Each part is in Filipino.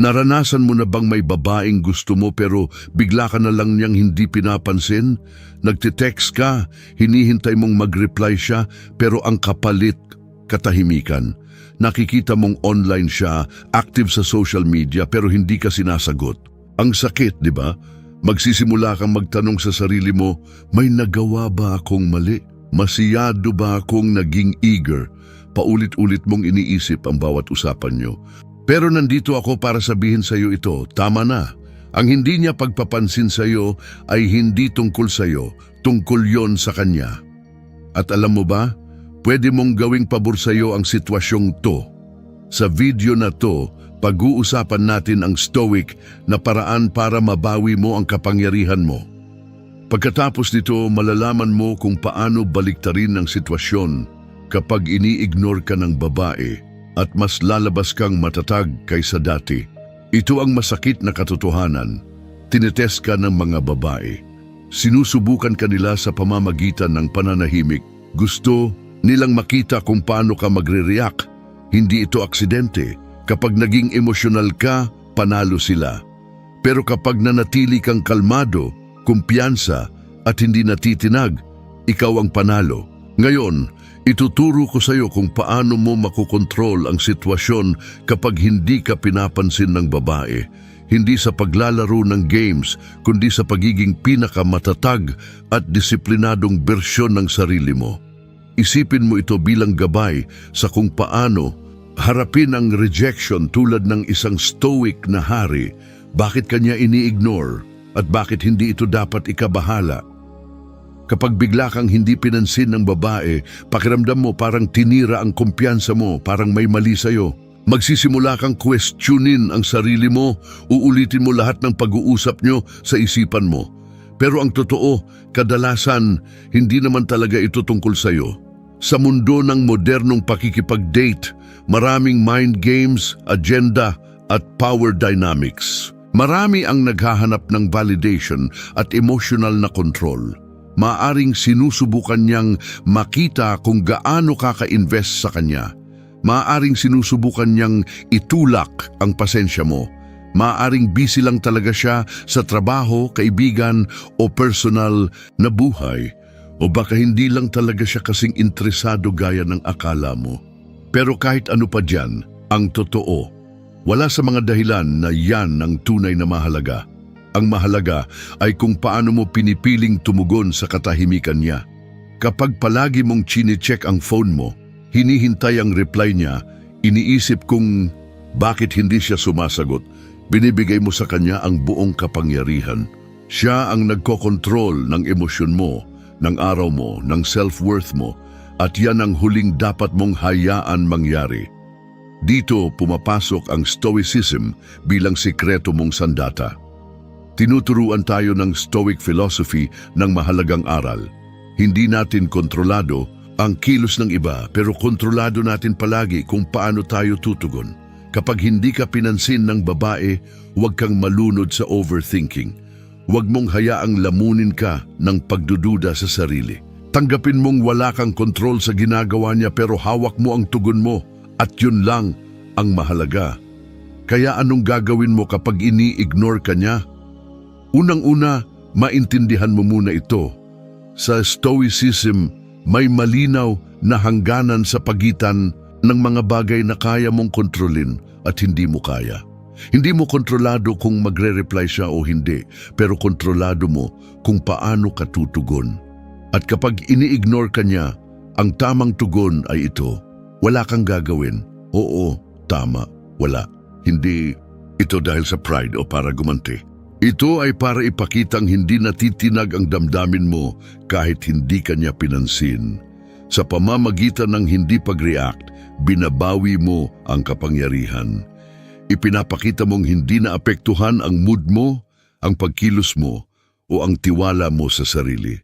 Naranasan mo na bang may babaeng gusto mo pero bigla ka na lang niyang hindi pinapansin? Nagtitext ka, hinihintay mong mag-reply siya pero ang kapalit, katahimikan. Nakikita mong online siya, active sa social media pero hindi ka sinasagot. Ang sakit, di ba? Magsisimula kang magtanong sa sarili mo, may nagawa ba akong mali? Masiyado ba akong naging eager? Paulit-ulit mong iniisip ang bawat usapan nyo. Pero nandito ako para sabihin sa iyo ito, tama na. Ang hindi niya pagpapansin sa iyo ay hindi tungkol sa iyo, tungkol yon sa kanya. At alam mo ba, pwede mong gawing pabor sa iyo ang sitwasyong to. Sa video na to, pag-uusapan natin ang stoic na paraan para mabawi mo ang kapangyarihan mo. Pagkatapos nito, malalaman mo kung paano baliktarin ang sitwasyon kapag ini-ignore ka ng babae at mas lalabas kang matatag kaysa dati. Ito ang masakit na katotohanan. Tinetest ka ng mga babae. Sinusubukan ka nila sa pamamagitan ng pananahimik. Gusto nilang makita kung paano ka magre-react. Hindi ito aksidente. Kapag naging emosyonal ka, panalo sila. Pero kapag nanatili kang kalmado, kumpiyansa at hindi natitinag, ikaw ang panalo. Ngayon, ituturo ko sa iyo kung paano mo makokontrol ang sitwasyon kapag hindi ka pinapansin ng babae. Hindi sa paglalaro ng games, kundi sa pagiging pinakamatatag at disiplinadong bersyon ng sarili mo. Isipin mo ito bilang gabay sa kung paano harapin ang rejection tulad ng isang stoic na hari. Bakit kanya ini-ignore at bakit hindi ito dapat ikabahala? Kapag bigla kang hindi pinansin ng babae, pakiramdam mo parang tinira ang kumpiyansa mo, parang may mali sa'yo. Magsisimula kang questionin ang sarili mo, uulitin mo lahat ng pag-uusap nyo sa isipan mo. Pero ang totoo, kadalasan, hindi naman talaga ito tungkol sa'yo. Sa mundo ng modernong pakikipag-date, maraming mind games, agenda, at power dynamics. Marami ang naghahanap ng validation at emotional na control. Maaring sinusubukan niyang makita kung gaano kaka-invest sa kanya. Maaring sinusubukan niyang itulak ang pasensya mo. Maaring busy lang talaga siya sa trabaho, kaibigan o personal na buhay. O baka hindi lang talaga siya kasing interesado gaya ng akala mo. Pero kahit ano pa dyan, ang totoo, wala sa mga dahilan na yan ang tunay na mahalaga. Ang mahalaga ay kung paano mo pinipiling tumugon sa katahimikan niya. Kapag palagi mong chine-check ang phone mo, hinihintay ang reply niya, iniisip kung bakit hindi siya sumasagot, binibigay mo sa kanya ang buong kapangyarihan. Siya ang nagkokontrol ng emosyon mo, ng araw mo, ng self-worth mo, at yan ang huling dapat mong hayaan mangyari. Dito pumapasok ang Stoicism bilang sikreto mong sandata. Tinuturuan tayo ng Stoic philosophy ng mahalagang aral. Hindi natin kontrolado ang kilos ng iba pero kontrolado natin palagi kung paano tayo tutugon. Kapag hindi ka pinansin ng babae, huwag kang malunod sa overthinking. Huwag mong hayaang lamunin ka ng pagdududa sa sarili. Tanggapin mong wala kang kontrol sa ginagawa niya pero hawak mo ang tugon mo at yun lang ang mahalaga. Kaya anong gagawin mo kapag ini-ignore ka niya? Unang-una, maintindihan mo muna ito. Sa Stoicism, may malinaw na hangganan sa pagitan ng mga bagay na kaya mong kontrolin at hindi mo kaya. Hindi mo kontrolado kung magre-reply siya o hindi, pero kontrolado mo kung paano ka tutugon. At kapag ini-ignore ka niya, ang tamang tugon ay ito. Wala kang gagawin. Oo, tama, wala. Hindi ito dahil sa pride o para gumanti. Ito ay para ipakitang hindi natitinag ang damdamin mo kahit hindi kanya pinansin. Sa pamamagitan ng hindi pag-react, binabawi mo ang kapangyarihan. Ipinapakita mong hindi naapektuhan ang mood mo, ang pagkilos mo, o ang tiwala mo sa sarili.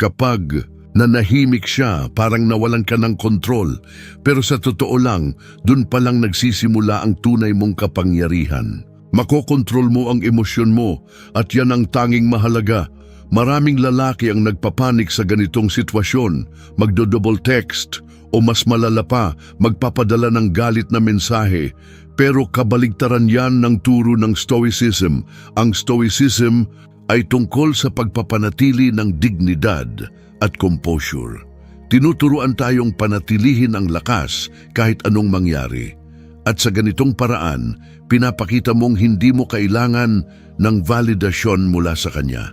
Kapag nanahimik siya, parang nawalan ka ng kontrol, pero sa totoo lang, dun pa lang nagsisimula ang tunay mong kapangyarihan. Makokontrol mo ang emosyon mo at yan ang tanging mahalaga. Maraming lalaki ang nagpapanik sa ganitong sitwasyon, magdo-double text o mas malala pa, magpapadala ng galit na mensahe. Pero kabaligtaran yan ng turo ng Stoicism. Ang Stoicism ay tungkol sa pagpapanatili ng dignidad at composure. Tinuturuan tayong panatilihin ang lakas kahit anong mangyari. At sa ganitong paraan, pinapakita mong hindi mo kailangan ng validasyon mula sa Kanya.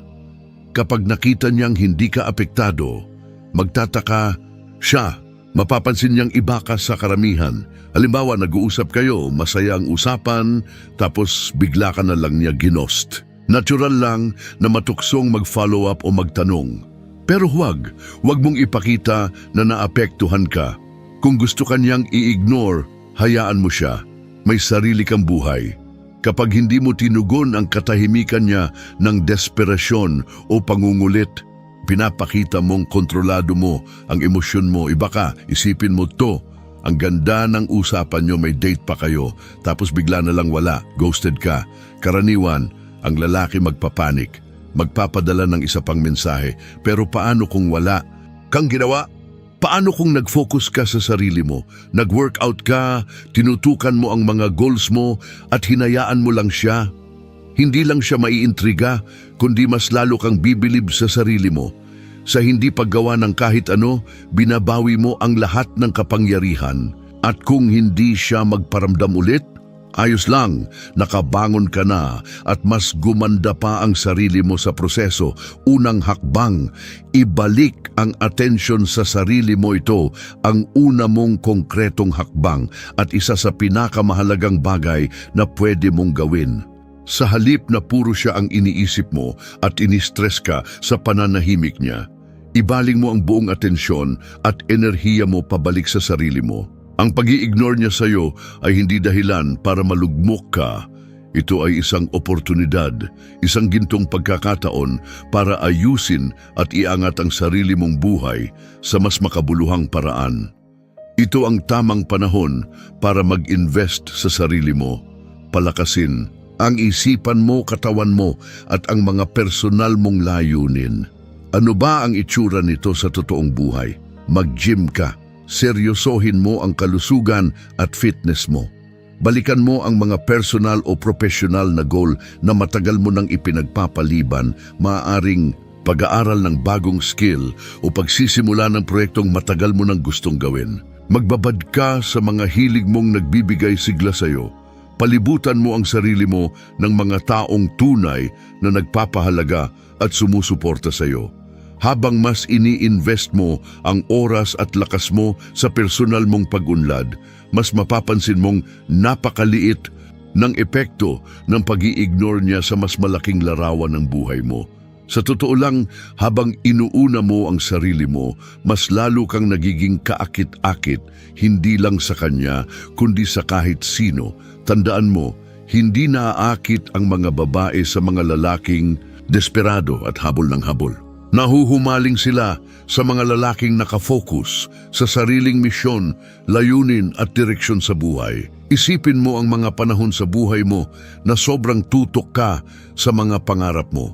Kapag nakita niyang hindi ka apektado, magtataka siya. Mapapansin niyang iba ka sa karamihan. Halimbawa, nag-uusap kayo, masaya ang usapan, tapos bigla ka na lang niya ginost. Natural lang na matuksong mag-follow up o magtanong. Pero huwag, huwag mong ipakita na naapektuhan ka. Kung gusto kanyang i-ignore, hayaan mo siya. May sarili kang buhay. Kapag hindi mo tinugon ang katahimikan niya ng desperasyon o pangungulit, pinapakita mong kontrolado mo ang emosyon mo. Iba ka, isipin mo to. Ang ganda ng usapan nyo, may date pa kayo, tapos bigla na lang wala, ghosted ka. Karaniwan, ang lalaki magpapanik, magpapadala ng isa pang mensahe. Pero paano kung wala? Kang ginawa? Paano kung nag-focus ka sa sarili mo, nag-workout ka, tinutukan mo ang mga goals mo at hinayaan mo lang siya? Hindi lang siya maiintriga, kundi mas lalo kang bibilib sa sarili mo. Sa hindi paggawa ng kahit ano, binabawi mo ang lahat ng kapangyarihan. At kung hindi siya magparamdam ulit, ayos lang, nakabangon ka na at mas gumanda pa ang sarili mo sa proseso. Unang hakbang, ibalik ang atensyon sa sarili mo ito, ang una mong konkretong hakbang at isa sa pinakamahalagang bagay na pwede mong gawin. Sa halip na puro siya ang iniisip mo at inistress ka sa pananahimik niya, ibaling mo ang buong atensyon at enerhiya mo pabalik sa sarili mo. Ang pag ignore niya sa iyo ay hindi dahilan para malugmok ka. Ito ay isang oportunidad, isang gintong pagkakataon para ayusin at iangat ang sarili mong buhay sa mas makabuluhang paraan. Ito ang tamang panahon para mag-invest sa sarili mo, palakasin ang isipan mo, katawan mo at ang mga personal mong layunin. Ano ba ang itsura nito sa totoong buhay? Mag-gym ka. Seryosohin mo ang kalusugan at fitness mo. Balikan mo ang mga personal o professional na goal na matagal mo nang ipinagpapaliban, maaaring pag-aaral ng bagong skill o pagsisimula ng proyektong matagal mo nang gustong gawin. Magbabad ka sa mga hilig mong nagbibigay sigla sa iyo palibutan mo ang sarili mo ng mga taong tunay na nagpapahalaga at sumusuporta sa iyo. Habang mas ini-invest mo ang oras at lakas mo sa personal mong pag-unlad, mas mapapansin mong napakaliit ng epekto ng pag ignore niya sa mas malaking larawan ng buhay mo. Sa totoo lang, habang inuuna mo ang sarili mo, mas lalo kang nagiging kaakit-akit, hindi lang sa kanya, kundi sa kahit sino. Tandaan mo, hindi naaakit ang mga babae sa mga lalaking desperado at habol ng habol. Nahuhumaling sila sa mga lalaking nakafocus sa sariling misyon, layunin at direksyon sa buhay. Isipin mo ang mga panahon sa buhay mo na sobrang tutok ka sa mga pangarap mo.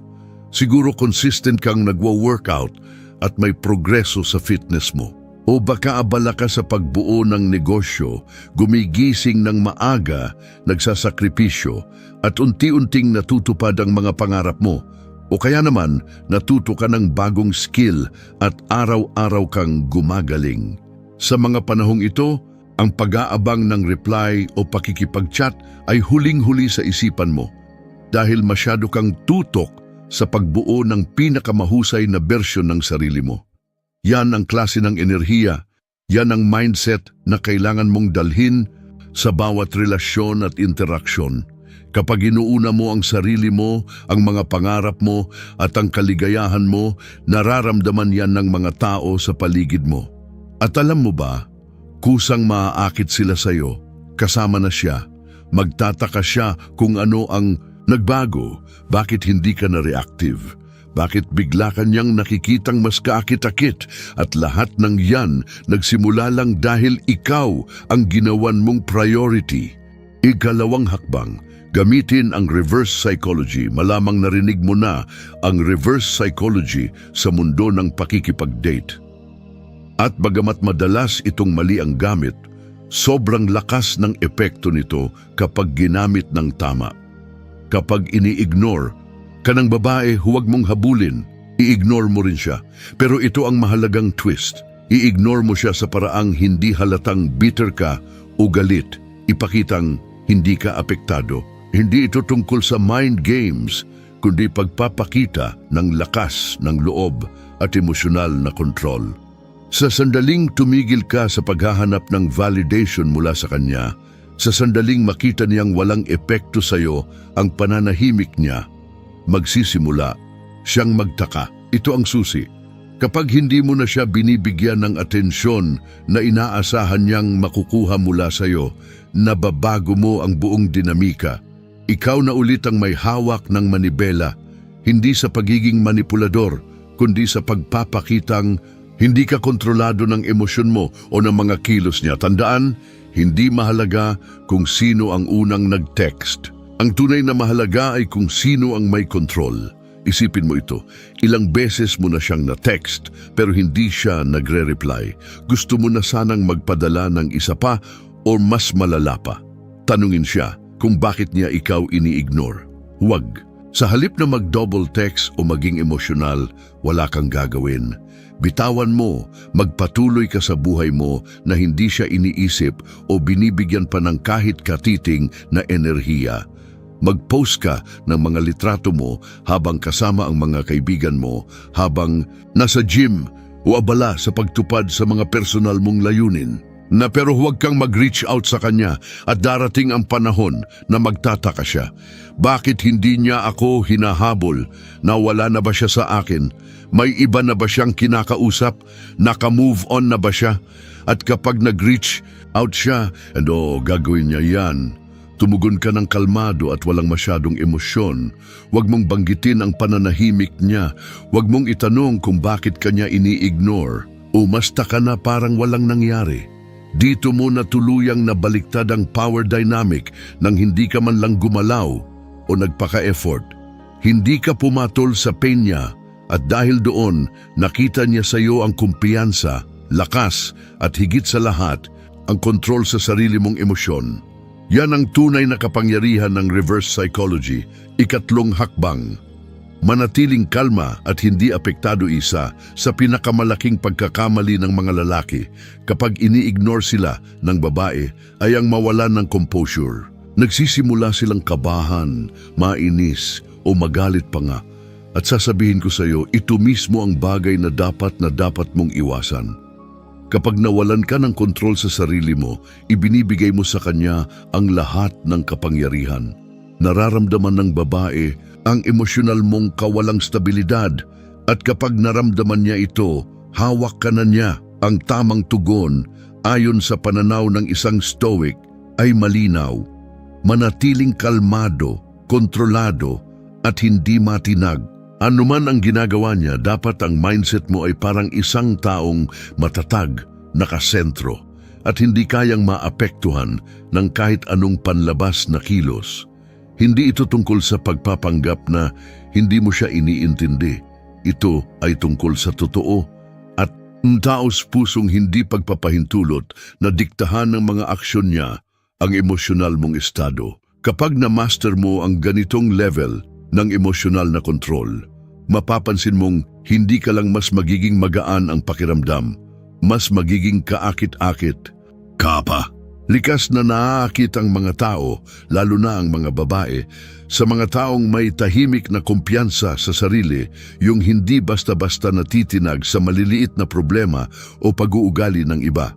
Siguro consistent kang nagwa-workout at may progreso sa fitness mo. O baka abala ka sa pagbuo ng negosyo, gumigising ng maaga, nagsasakripisyo, at unti-unting natutupad ang mga pangarap mo. O kaya naman, natuto ka ng bagong skill at araw-araw kang gumagaling. Sa mga panahong ito, ang pag-aabang ng reply o pakikipag-chat ay huling-huli sa isipan mo dahil masyado kang tutok sa pagbuo ng pinakamahusay na bersyon ng sarili mo. Yan ang klase ng enerhiya, yan ang mindset na kailangan mong dalhin sa bawat relasyon at interaksyon. Kapag inuuna mo ang sarili mo, ang mga pangarap mo at ang kaligayahan mo, nararamdaman yan ng mga tao sa paligid mo. At alam mo ba, kusang maaakit sila sa iyo, kasama na siya. Magtataka siya kung ano ang nagbago, bakit hindi ka na reactive. Bakit bigla kanyang nakikitang mas kaakit-akit at lahat ng yan nagsimula lang dahil ikaw ang ginawan mong priority. Ikalawang hakbang, gamitin ang reverse psychology. Malamang narinig mo na ang reverse psychology sa mundo ng pakikipag-date. At bagamat madalas itong mali ang gamit, Sobrang lakas ng epekto nito kapag ginamit ng tama. Kapag ini-ignore, kanang babae huwag mong habulin, i-ignore mo rin siya. Pero ito ang mahalagang twist. I-ignore mo siya sa paraang hindi halatang bitter ka o galit. Ipakitang hindi ka apektado. Hindi ito tungkol sa mind games, kundi pagpapakita ng lakas ng loob at emosyonal na kontrol. Sa sandaling tumigil ka sa paghahanap ng validation mula sa kanya, sa sandaling makita niyang walang epekto sa iyo ang pananahimik niya, magsisimula siyang magtaka. Ito ang susi. Kapag hindi mo na siya binibigyan ng atensyon na inaasahan niyang makukuha mula sa iyo, nababago mo ang buong dinamika. Ikaw na ulit ang may hawak ng manibela, hindi sa pagiging manipulador, kundi sa pagpapakitang hindi ka kontrolado ng emosyon mo o ng mga kilos niya. Tandaan, hindi mahalaga kung sino ang unang nag-text. Ang tunay na mahalaga ay kung sino ang may control. Isipin mo ito, ilang beses mo na siyang na-text pero hindi siya nagre-reply. Gusto mo na sanang magpadala ng isa pa o mas malala pa. Tanungin siya kung bakit niya ikaw ini-ignore. Huwag. Sa halip na mag-double text o maging emosyonal, wala kang gagawin. Bitawan mo, magpatuloy ka sa buhay mo na hindi siya iniisip o binibigyan pa ng kahit katiting na enerhiya. Mag-post ka ng mga litrato mo habang kasama ang mga kaibigan mo, habang nasa gym o abala sa pagtupad sa mga personal mong layunin. Na pero huwag kang mag-reach out sa kanya at darating ang panahon na magtataka siya. Bakit hindi niya ako hinahabol? Nawala na ba siya sa akin? May iba na ba siyang kinakausap? Naka-move on na ba siya? At kapag nag-reach out siya, and oh, gagawin niya yan. Tumugon ka ng kalmado at walang masyadong emosyon. Huwag mong banggitin ang pananahimik niya. Huwag mong itanong kung bakit kanya ini-ignore. Umasta ka na parang walang nangyari. Dito mo na tuluyang nabaliktad ang power dynamic nang hindi ka man lang gumalaw o nagpaka-effort. Hindi ka pumatol sa pain niya at dahil doon nakita niya sa iyo ang kumpiyansa, lakas at higit sa lahat ang kontrol sa sarili mong emosyon. Yan ang tunay na kapangyarihan ng reverse psychology, ikatlong hakbang. Manatiling kalma at hindi apektado isa sa pinakamalaking pagkakamali ng mga lalaki kapag ini-ignore sila ng babae ay ang mawalan ng composure. Nagsisimula silang kabahan, mainis o magalit pa nga at sasabihin ko sa iyo, ito mismo ang bagay na dapat na dapat mong iwasan. Kapag nawalan ka ng kontrol sa sarili mo, ibinibigay mo sa kanya ang lahat ng kapangyarihan. Nararamdaman ng babae ang emosyonal mong kawalang stabilidad at kapag naramdaman niya ito, hawak ka na niya. Ang tamang tugon ayon sa pananaw ng isang stoic ay malinaw. Manatiling kalmado, kontrolado at hindi matinag. Ano man ang ginagawa niya, dapat ang mindset mo ay parang isang taong matatag, nakasentro, at hindi kayang maapektuhan ng kahit anong panlabas na kilos. Hindi ito tungkol sa pagpapanggap na hindi mo siya iniintindi. Ito ay tungkol sa totoo at taos pusong hindi pagpapahintulot na diktahan ng mga aksyon niya ang emosyonal mong estado. Kapag na-master mo ang ganitong level ng emosyonal na kontrol, mapapansin mong hindi ka lang mas magiging magaan ang pakiramdam, mas magiging kaakit-akit. Kapa! Likas na naaakit ang mga tao, lalo na ang mga babae, sa mga taong may tahimik na kumpiyansa sa sarili, yung hindi basta-basta natitinag sa maliliit na problema o pag-uugali ng iba.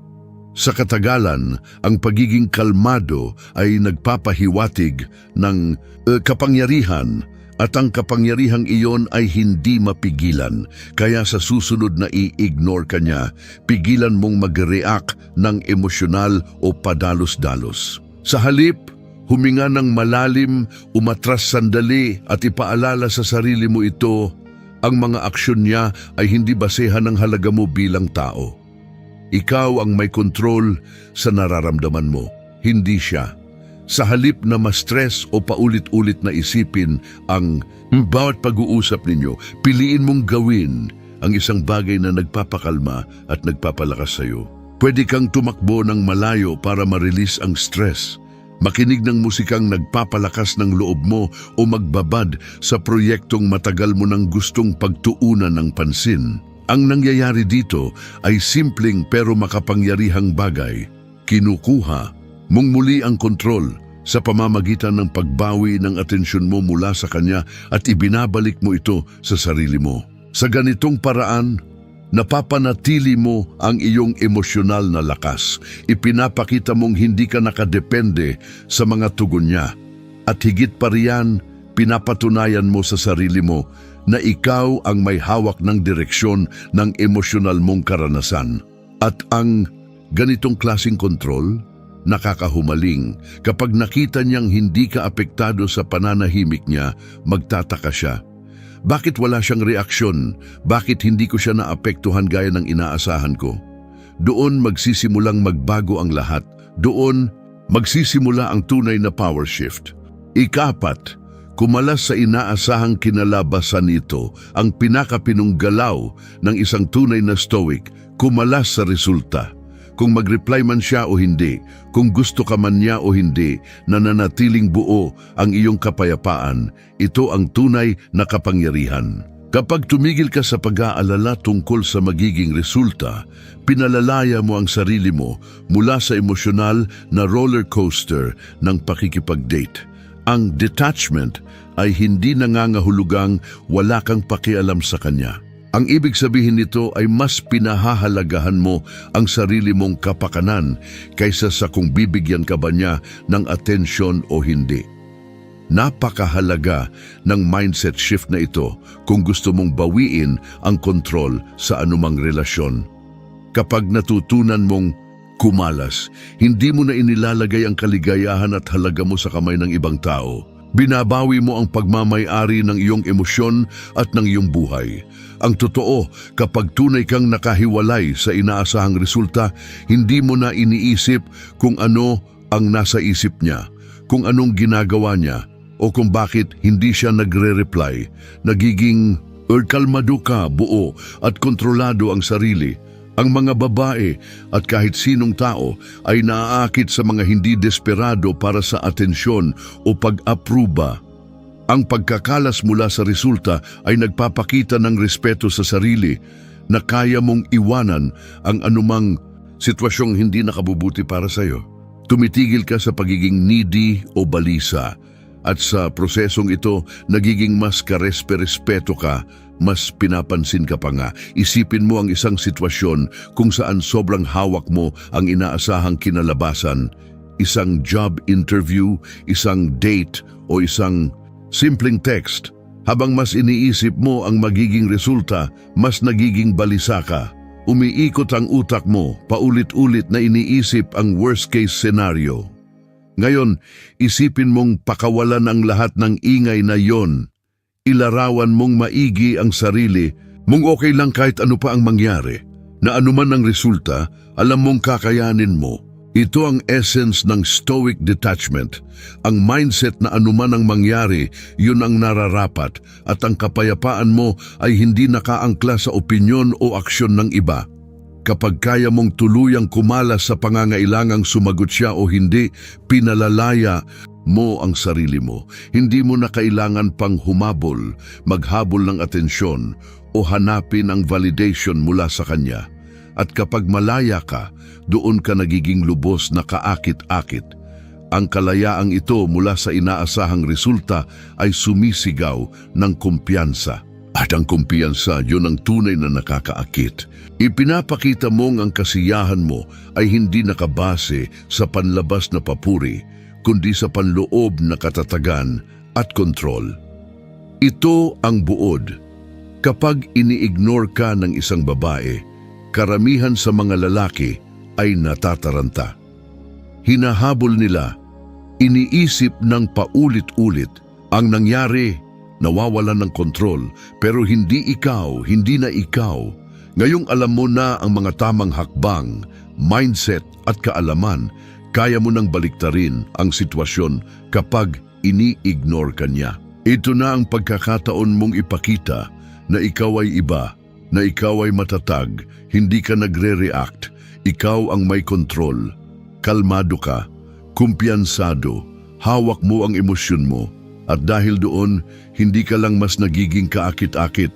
Sa katagalan, ang pagiging kalmado ay nagpapahiwatig ng eh, kapangyarihan at ang kapangyarihang iyon ay hindi mapigilan. Kaya sa susunod na i-ignore ka niya, pigilan mong mag-react ng emosyonal o padalos-dalos. Sa halip, huminga ng malalim, umatras sandali at ipaalala sa sarili mo ito, ang mga aksyon niya ay hindi basehan ng halaga mo bilang tao. Ikaw ang may kontrol sa nararamdaman mo, hindi siya. Sa halip na ma-stress o paulit-ulit na isipin ang bawat pag-uusap ninyo, piliin mong gawin ang isang bagay na nagpapakalma at nagpapalakas sa iyo. Pwede kang tumakbo ng malayo para ma-release ang stress. Makinig ng musikang nagpapalakas ng loob mo o magbabad sa proyektong matagal mo nang gustong pagtuunan ng pansin. Ang nangyayari dito ay simpleng pero makapangyarihang bagay. Kinukuha mong muli ang kontrol sa pamamagitan ng pagbawi ng atensyon mo mula sa kanya at ibinabalik mo ito sa sarili mo. Sa ganitong paraan, napapanatili mo ang iyong emosyonal na lakas. Ipinapakita mong hindi ka nakadepende sa mga tugon niya. At higit pa riyan, pinapatunayan mo sa sarili mo na ikaw ang may hawak ng direksyon ng emosyonal mong karanasan. At ang ganitong klasing kontrol, nakakahumaling. Kapag nakita niyang hindi ka apektado sa pananahimik niya, magtataka siya. Bakit wala siyang reaksyon? Bakit hindi ko siya naapektuhan gaya ng inaasahan ko? Doon magsisimulang magbago ang lahat. Doon magsisimula ang tunay na power shift. Ikapat, kumalas sa inaasahang kinalabasan nito ang pinakapinunggalaw ng isang tunay na stoic, kumalas sa resulta. Kung mag-reply man siya o hindi, kung gusto ka man niya o hindi, nananatiling buo ang iyong kapayapaan, ito ang tunay na kapangyarihan. Kapag tumigil ka sa pag-aalala tungkol sa magiging resulta, pinalalaya mo ang sarili mo mula sa emosyonal na roller coaster ng pakikipag-date. Ang detachment ay hindi nangangahulugang wala kang pakialam sa kanya. Ang ibig sabihin nito ay mas pinahahalagahan mo ang sarili mong kapakanan kaysa sa kung bibigyan ka ba niya ng atensyon o hindi. Napakahalaga ng mindset shift na ito kung gusto mong bawiin ang kontrol sa anumang relasyon. Kapag natutunan mong kumalas, hindi mo na inilalagay ang kaligayahan at halaga mo sa kamay ng ibang tao. Binabawi mo ang pagmamayari ng iyong emosyon at ng iyong buhay. Ang totoo, kapag tunay kang nakahiwalay sa inaasahang resulta, hindi mo na iniisip kung ano ang nasa isip niya, kung anong ginagawa niya, o kung bakit hindi siya nagre-reply. Nagiging or kalmado ka, buo at kontrolado ang sarili. Ang mga babae at kahit sinong tao ay naaakit sa mga hindi desperado para sa atensyon o pag-apruba. Ang pagkakalas mula sa resulta ay nagpapakita ng respeto sa sarili na kaya mong iwanan ang anumang sitwasyong hindi nakabubuti para sa iyo. Tumitigil ka sa pagiging needy o balisa at sa prosesong ito nagiging mas karespe-respeto ka mas pinapansin ka pa nga. Isipin mo ang isang sitwasyon kung saan sobrang hawak mo ang inaasahang kinalabasan. Isang job interview, isang date o isang simpleng text. Habang mas iniisip mo ang magiging resulta, mas nagiging balisa ka. Umiikot ang utak mo, paulit-ulit na iniisip ang worst case scenario. Ngayon, isipin mong pakawalan ang lahat ng ingay na yon ilarawan mong maigi ang sarili, mong okay lang kahit ano pa ang mangyari, na anuman ang resulta, alam mong kakayanin mo. Ito ang essence ng stoic detachment. Ang mindset na anuman ang mangyari, yun ang nararapat at ang kapayapaan mo ay hindi nakaangkla sa opinyon o aksyon ng iba. Kapag kaya mong tuluyang kumalas sa pangangailangang sumagot siya o hindi, pinalalaya mo ang sarili mo. Hindi mo na kailangan pang humabol, maghabol ng atensyon o hanapin ang validation mula sa kanya. At kapag malaya ka, doon ka nagiging lubos na kaakit-akit. Ang kalayaang ito mula sa inaasahang resulta ay sumisigaw ng kumpiyansa. At ang kumpiyansa, yun ang tunay na nakakaakit. Ipinapakita mong ang kasiyahan mo ay hindi nakabase sa panlabas na papuri, kundi sa panloob na katatagan at kontrol. Ito ang buod. Kapag ini-ignore ka ng isang babae, karamihan sa mga lalaki ay natataranta. Hinahabol nila, iniisip ng paulit-ulit ang nangyari, nawawalan ng kontrol, pero hindi ikaw, hindi na ikaw. Ngayong alam mo na ang mga tamang hakbang, mindset at kaalaman, kaya mo nang baliktarin ang sitwasyon kapag ini-ignore ka niya. Ito na ang pagkakataon mong ipakita na ikaw ay iba, na ikaw ay matatag, hindi ka nagre-react, ikaw ang may kontrol. Kalmado ka, kumpiyansado, hawak mo ang emosyon mo. At dahil doon, hindi ka lang mas nagiging kaakit-akit,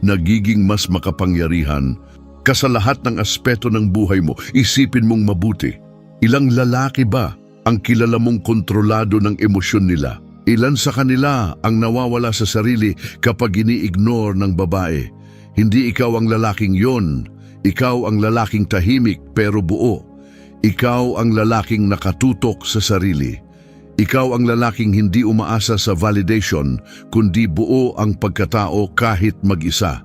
nagiging mas makapangyarihan. Ka lahat ng aspeto ng buhay mo, isipin mong mabuti. Ilang lalaki ba ang kilala mong kontrolado ng emosyon nila? Ilan sa kanila ang nawawala sa sarili kapag ini-ignore ng babae? Hindi ikaw ang lalaking yon. Ikaw ang lalaking tahimik pero buo. Ikaw ang lalaking nakatutok sa sarili. Ikaw ang lalaking hindi umaasa sa validation, kundi buo ang pagkatao kahit mag-isa.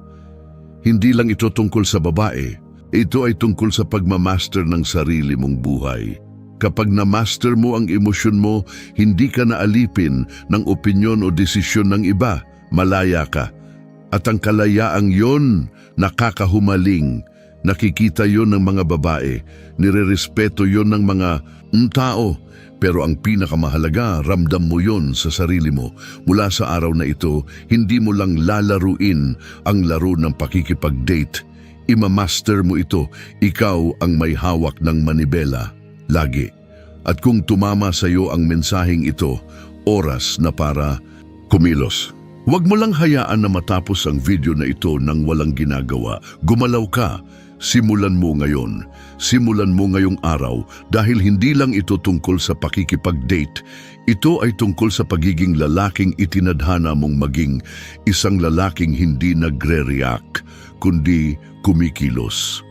Hindi lang ito tungkol sa babae, ito ay tungkol sa pagmamaster ng sarili mong buhay. Kapag na-master mo ang emosyon mo, hindi ka naalipin ng opinyon o desisyon ng iba, malaya ka. At ang kalayaang yon, nakakahumaling. Nakikita yon ng mga babae, nirerespeto yon ng mga tao. Pero ang pinakamahalaga, ramdam mo yon sa sarili mo. Mula sa araw na ito, hindi mo lang lalaruin ang laro ng pakikipag-date. Imamaster mo ito, ikaw ang may hawak ng manibela. Lagi. At kung tumama sa iyo ang mensaheng ito, oras na para kumilos. Huwag mo lang hayaan na matapos ang video na ito nang walang ginagawa. Gumalaw ka. Simulan mo ngayon. Simulan mo ngayong araw dahil hindi lang ito tungkol sa pakikipag-date. Ito ay tungkol sa pagiging lalaking itinadhana mong maging isang lalaking hindi nagre-react, kundi kumikilos.